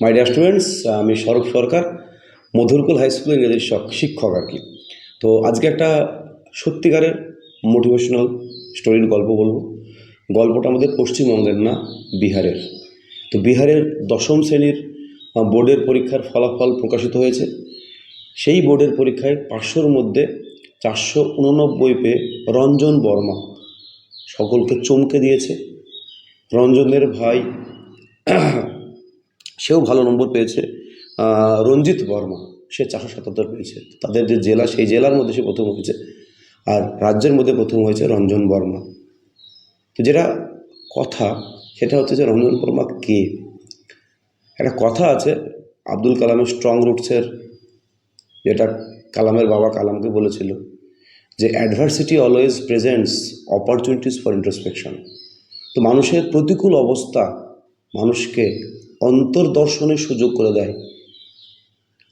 My dear students আমি স্বরূপ সরকার, Madhurkul high school ইংরেজির শিক্ষক আর কি। তো আজকে একটা সত্যিকারের মোটিভেশনাল স্টোরির গল্প বলব। গল্পটা আমাদের পশ্চিমবঙ্গের না, বিহারের। তো বিহারের দশম শ্রেণির বোর্ডের পরীক্ষার ফলাফল প্রকাশিত হয়েছে। সেই বোর্ডের পরীক্ষায় পাঁচশোর মধ্যে চারশো উননব্বই পেয়ে রঞ্জন বর্মা সকলকে চমকে দিয়েছে। রঞ্জনের ভাই সেও ভালো নম্বর পেয়েছে। রঞ্জিত বর্মা, সে চারশো সাতাত্তর পেয়েছে। তাদের যে জেলা, সেই জেলার মধ্যে সে প্রথম হয়েছে। আর রাজ্যের মধ্যে প্রথম হয়েছে রঞ্জন বর্মা। তো যেটা কথা, সেটা হচ্ছে যে রঞ্জন বর্মা কে? একটা কথা আছে, আব্দুল কালামের স্ট্রং রুটসের যেটা কালামের বাবা কালামকে বলেছিল, যে adversity always presents opportunities for introspection তো মানুষের প্রতিকূল অবস্থা মানুষকে অন্তর্দর্শনের সুযোগ করে দেয়,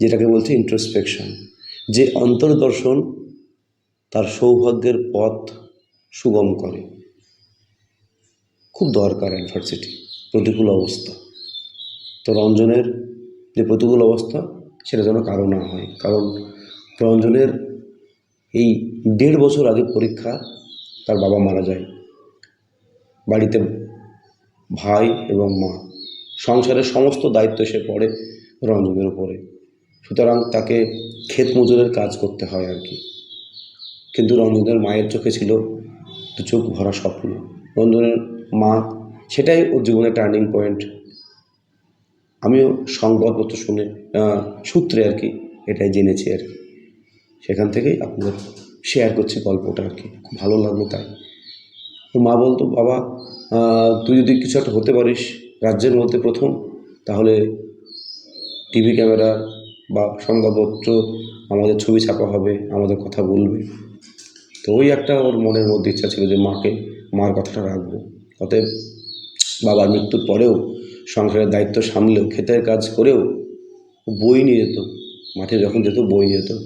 যেটাকে বলছে ইন্ট্রোস্পেকশন যে অন্তর্দর্শন তার সৌভাগ্যের পথ সুগম করে। খুব দরকার অ্যাডভার্সিটি প্রতিকূল অবস্থা। তো রঞ্জনের যে প্রতিকূল অবস্থা, সেটা যেন কারও না হয়। কারণ রঞ্জনের এই দেড় বছর আগে পরীক্ষা, তার বাবা মারা যায়। বাড়িতে ভাই এবং মা। সংসারের সমস্ত দায়িত্ব সে পড়ে রঞ্জনের উপরে। সুতরাং তাকে ক্ষেত মজুরের কাজ করতে হয় আর কি। কিন্তু রঞ্জনের মায়ের চোখে ছিল দু চোখ ভরা স্বপ্ন। রঞ্জনের মা, সেটাই ওর জীবনের টার্নিং পয়েন্ট আমিও সংবাদপত্র শুনে সূত্রে আর কি এটাই জেনেছি আর কি। সেখান থেকেই আপনাদের শেয়ার করছি গল্পটা আর কি। খুব ভালো লাগল তাই। মা বলতো, বাবা তুই যদি কিছু একটা হতে পারিস রাজ্যের মধ্যে প্রথম, তাহলে টিভি ক্যামেরা বা সংবাদপত্র আমাদের ছবি ছাপা হবে, আমাদের কথা বলবে। তো ওই একটা ওর মনের মধ্যে ইচ্ছা ছিল যে মাকে, মার কথাটা রাখব। অতএব বাবার মৃত্যুর পরেও সংসারের দায়িত্ব সামলেও, ক্ষেতের কাজ করেও বই নিয়ে যেত। মাঠে যখন যেত, বই নিয়ে যেত।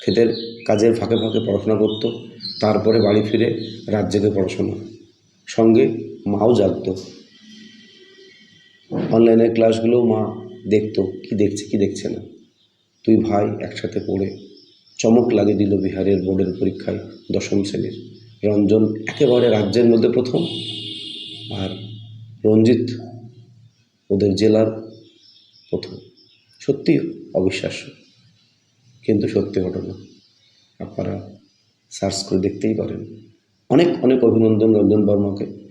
ক্ষেতের কাজের ফাঁকে ফাঁকে পড়াশোনা করতো, তারপরে বাড়ি ফিরে রাত পড়াশোনা। সঙ্গে মাও জাগতো। অনলাইনের ক্লাসগুলো মা দেখতো, কি দেখছে কি দেখছে না। দুই ভাই একসাথে পড়ে চমক লাগিয়ে দিল বিহারের বোর্ডের পরীক্ষায় দশম শ্রেণির। রঞ্জন একেবারে রাজ্যের মধ্যে প্রথম। আর রঞ্জিত ওদের জেলার প্রথম। সত্যি অবিশ্বাস্য। কিন্তু সত্যি ঘটনা আপনারা সার্চ করে দেখতেই পারেন। অনেক অনেক অভিনন্দন রঞ্জন বর্মাকে।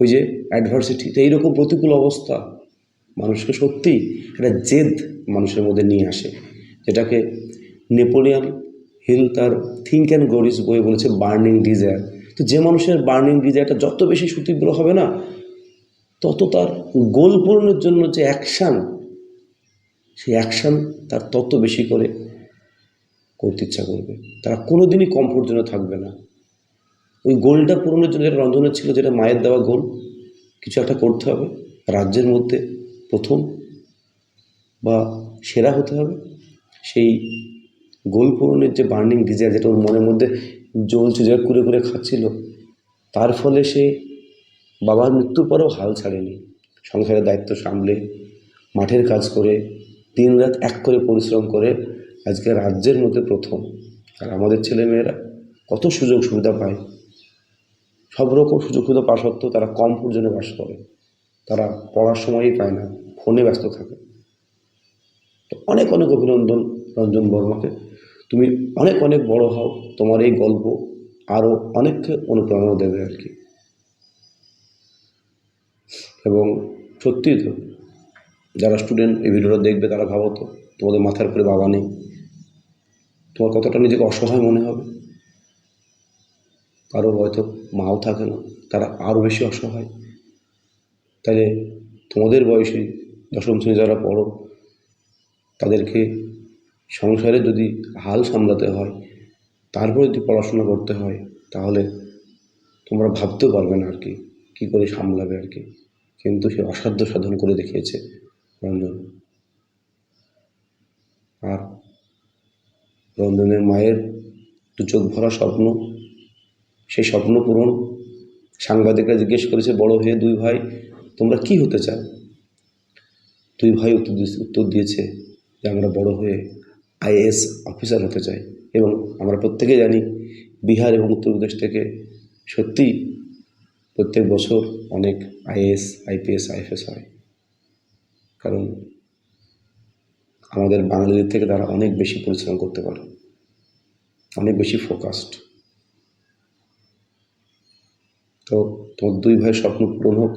ওই যে অ্যাডভার্সিটি তো এইরকম প্রতিকূল অবস্থা মানুষকে সত্যিই একটা জেদ মানুষের মধ্যে নিয়ে আসে, যেটাকে নেপোলিয়ান হিল তার থিঙ্ক অ্যান্ড গ্লোরিজ বইয়ে বলেছে বার্নিং ডিজায়ার। তো যে মানুষের বার্নিং ডিজায়ারটা যত বেশি সুতীব্র হবে না, তত তার গোল পূরণের জন্য যে অ্যাকশান সেই অ্যাকশান তার তত বেশি করে করতে ইচ্ছা করবে। তারা কোনো দিনই কমফোর্ট জোনে থাকবে না। ওই গোলটা পূরণের জন্য যেটা রঞ্জনের ছিল, যেটা মায়ের দেওয়া গোল, কিছু একটা করতে হবে। রাজ্যের মধ্যে প্রথম বা সেরা হতে হবে। সেই গোল পূরণের যে বার্নিং ডিজায়ার, যেটা ওর মনের মধ্যে জ্বলছে, যেটা কুরে কুরে খাচ্ছিল, তার ফলে সে বাবার মৃত্যুর পরেও হাল ছাড়েনি। সংসারের দায়িত্ব সামলে, মাঠের কাজ করে দিন রাত এক করে পরিশ্রম করে আজকে রাজ্যের মধ্যে প্রথম। আর আমাদের ছেলেমেয়েরা কত সুযোগ সুবিধা পায়। সব রকম সুযোগ সুবিধা পাওয়া সত্ত্বেও তারা কম পর্যন্ত বাস করে। তারা পড়ার সময়ই পায় না, ফোনে ব্যস্ত থাকে। তো অনেক অনেক অভিনন্দন রঞ্জন বর্মাকে। তুমি অনেক অনেক বড় হও, তোমার এই গল্প আরও অনেককে অনুপ্রেরণা দেবে আর কি। এবং সত্যিই তো, যারা স্টুডেন্ট এই ভিডিওটা দেখবে তারা ভাবো তো, তোমাদের মাথার উপরে বাবা নেই। তোমার কতটা নিজেকে অসহায় মনে হবে। কারও হয়তো মাও থাকে না, তারা আরও বেশি অসহায়। তাহলে তোমাদের বয়সে দশম শ্রেণি যারা পড়ো, তাদেরকে সংসারে যদি হাল সামলাতে হয়, তারপরে যদি পড়াশোনা করতে হয়, তাহলে তোমরা ভাবতেও পারবে না আর কি কী করে সামলাবে আর কি কিন্তু সে অসাধ্য সাধন করে দেখিয়েছে রঞ্জন। আর রঞ্জনের মায়ের দু চোখ ভরা স্বপ্ন সেই স্বপ্ন পূরণ। সাংবাদিকরা জিজ্ঞেস করেছে, বড় হয়ে দুই ভাই, তোমরা কি হতে চাও? দুই ভাই উত্তর দিয়েছে উত্তর দিয়েছে যে, আমরা বড় হয়ে আইএএস অফিসার হতে চাই। এবং আমরা প্রত্যেকেই জানি, বিহার এবং উত্তরপ্রদেশ থেকে সত্যিই প্রত্যেক বছর অনেক আইএএস, আইপিএস, আইএফএস হয়। কারণ আমাদের বাঙালিদের থেকে তারা অনেক বেশি পরিশ্রম করতে পারে। অনেক বেশি ফোকাসড তো তোমার দুই ভাইয়ের স্বপ্ন পূরণ হোক।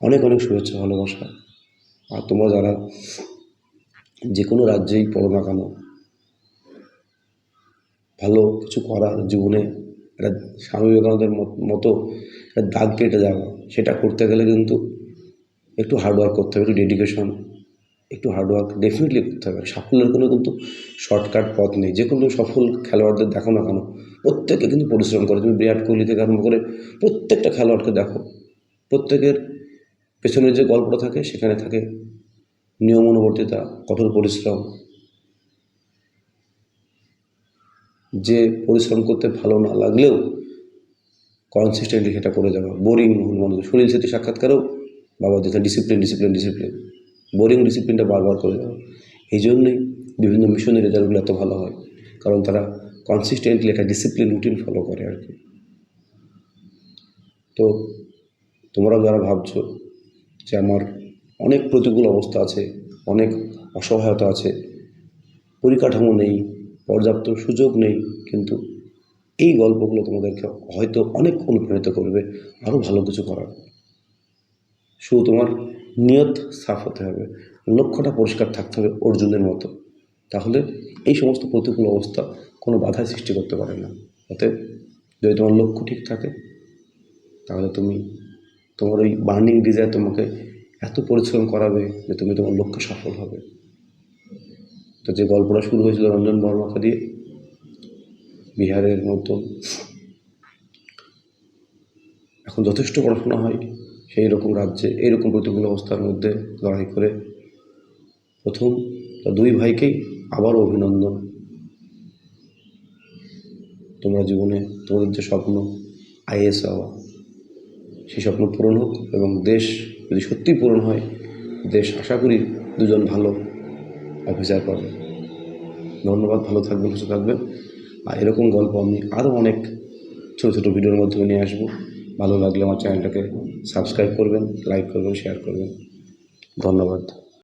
অনেক অনেক শুভেচ্ছা, ভালোবাসা। আর তোমরা যারা যে কোনো রাজ্যেই পড়ো না কেন, ভালো কিছু করার জীবনে একটা স্বামী বিবেকানন্দের মত- একটা দাগ কেটে যাওয়া, সেটা করতে গেলে কিন্তু একটু হার্ডওয়ার্ক করতে হবে, একটু ডেডিকেশন একটু হার্ডওয়ার্ক ডেফিনেটলি করতে হবে। সাফল্যের কোনো কিন্তু শর্টকাট পথ নেই। যে কোনো সফল খেলোয়াড়দের দেখো না কেন, প্রত্যেকে কিন্তু পরিশ্রম করে। তুমি বিরাট কোহলি থেকে আরম্ভ করে প্রত্যেকটা খেলোয়াড়কে দেখো। প্রত্যেকের পেছনের যে গল্পটা থাকে, সেখানে থাকে নিয়মানুবর্তিতা, কঠোর পরিশ্রম। যে পরিশ্রম করতে ভালো না লাগলেও কনসিস্টেন্টলি সেটা করে যাওয়া। বোরিং ভুল মনে সুনীল ছেত্রী সাক্ষাৎকারেও বাবা যেটা ডিসিপ্লিন ডিসিপ্লিন ডিসিপ্লিন বোরিং ডিসিপ্লিনটা বারবার করে যাওয়া এই জন্যই বিভিন্ন মিশনের রেজাল্টগুলো এত ভালো হয়। কারণ তারা কনসিস্টেন্টলি একটা ডিসিপ্লিন রুটিন ফলো করে আর কি। তো তোমরা যারা ভাবছ যে আমার অনেক প্রতিকূল অবস্থা আছে, অনেক অসহায়তা আছে, পরিকাঠামো নেই, পর্যাপ্ত সুযোগ নেই, কিন্তু এই গল্পগুলো তোমাদেরকে হয়তো অনেক অনুপ্রাণিত করবে আরও ভালো কিছু করার। শুধু তোমার নিয়ত সাফ হতে হবে, লক্ষ্যটা পরিষ্কার থাকতে হবে অর্জুনের মতো। তাহলে এই সমস্ত প্রতিকূল অবস্থা কোনো বাধায় সৃষ্টি করতে পারে না। অতএব যদি তোমার লক্ষ্য ঠিক থাকে, তাহলে তুমি তোমার ওই বার্নিং ডিজায়ার তোমাকে এত পরিশ্রম করাবে যে তুমি তোমার লক্ষ্য সফল হবে। তো যে গল্পটা শুরু হয়েছিল রঞ্জন বর্মাকে দিয়ে, বিহারের মতো এখন যথেষ্ট পড়াশোনা হয় সেই রকম রাজ্যে এইরকম প্রতিকূল অবস্থার মধ্যে লড়াই করে প্রথম দুই ভাইকেই আবারও অভিনন্দন। তোমরা জীবনে তোমাদের যে স্বপ্ন, আইএস হওয়া, সেই স্বপ্ন পূরণ হোক এবং দেশ যদি সত্যিই পূরণ হয়, দেশ আশা করি দুজন ভালো অফিসার পাবে। ধন্যবাদ, ভালো থাকবেন, সুস্থ থাকবেন। আর এরকম গল্প আমি আরও অনেক ছোটো ছোটো ভিডিওর মাধ্যমে নিয়ে আসব। ভালো লাগলে আমার চ্যানেলটাকে সাবস্ক্রাইব করবেন লাইক করবেন শেয়ার করবেন। ধন্যবাদ।